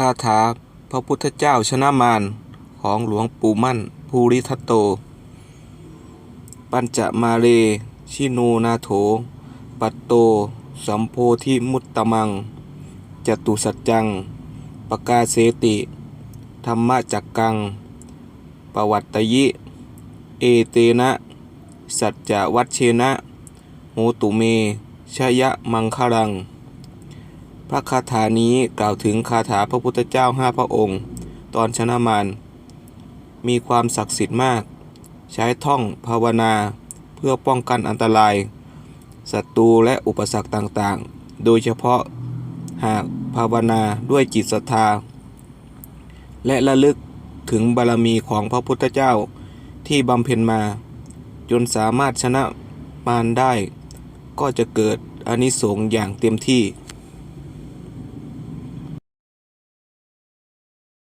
คาถาพระพุทธเจ้าชนะมารของหลวงปู่มั่นภูริทัตโต ปัญจมาเรชินูนาโถ ปัตโต สัมโพธิมุตตมัง จตุสัจจัง ปกาเสติ ธรรมจักกัง ประวัตตยิ เอเตนะ สัจจวัชเชนะ โหตุเม ชยะมังคลัง พระคาถานี้กล่าวถึงคาถาพระพุทธเจ้าห้าพระองค์ ตอนชนะมารมีความศักดิ์สิทธิ์มาก ใช้ท่องภาวนาเพื่อป้องกันอันตรายศัตรูและอุปสรรคต่างๆ โดยเฉพาะหากภาวนาด้วยจิตศรัทธา และระลึกถึงบารมีของพระพุทธเจ้าที่บำเพ็ญมา จนสามารถชนะมารได้ ก็จะเกิดอนิสงส์อย่างเต็มที่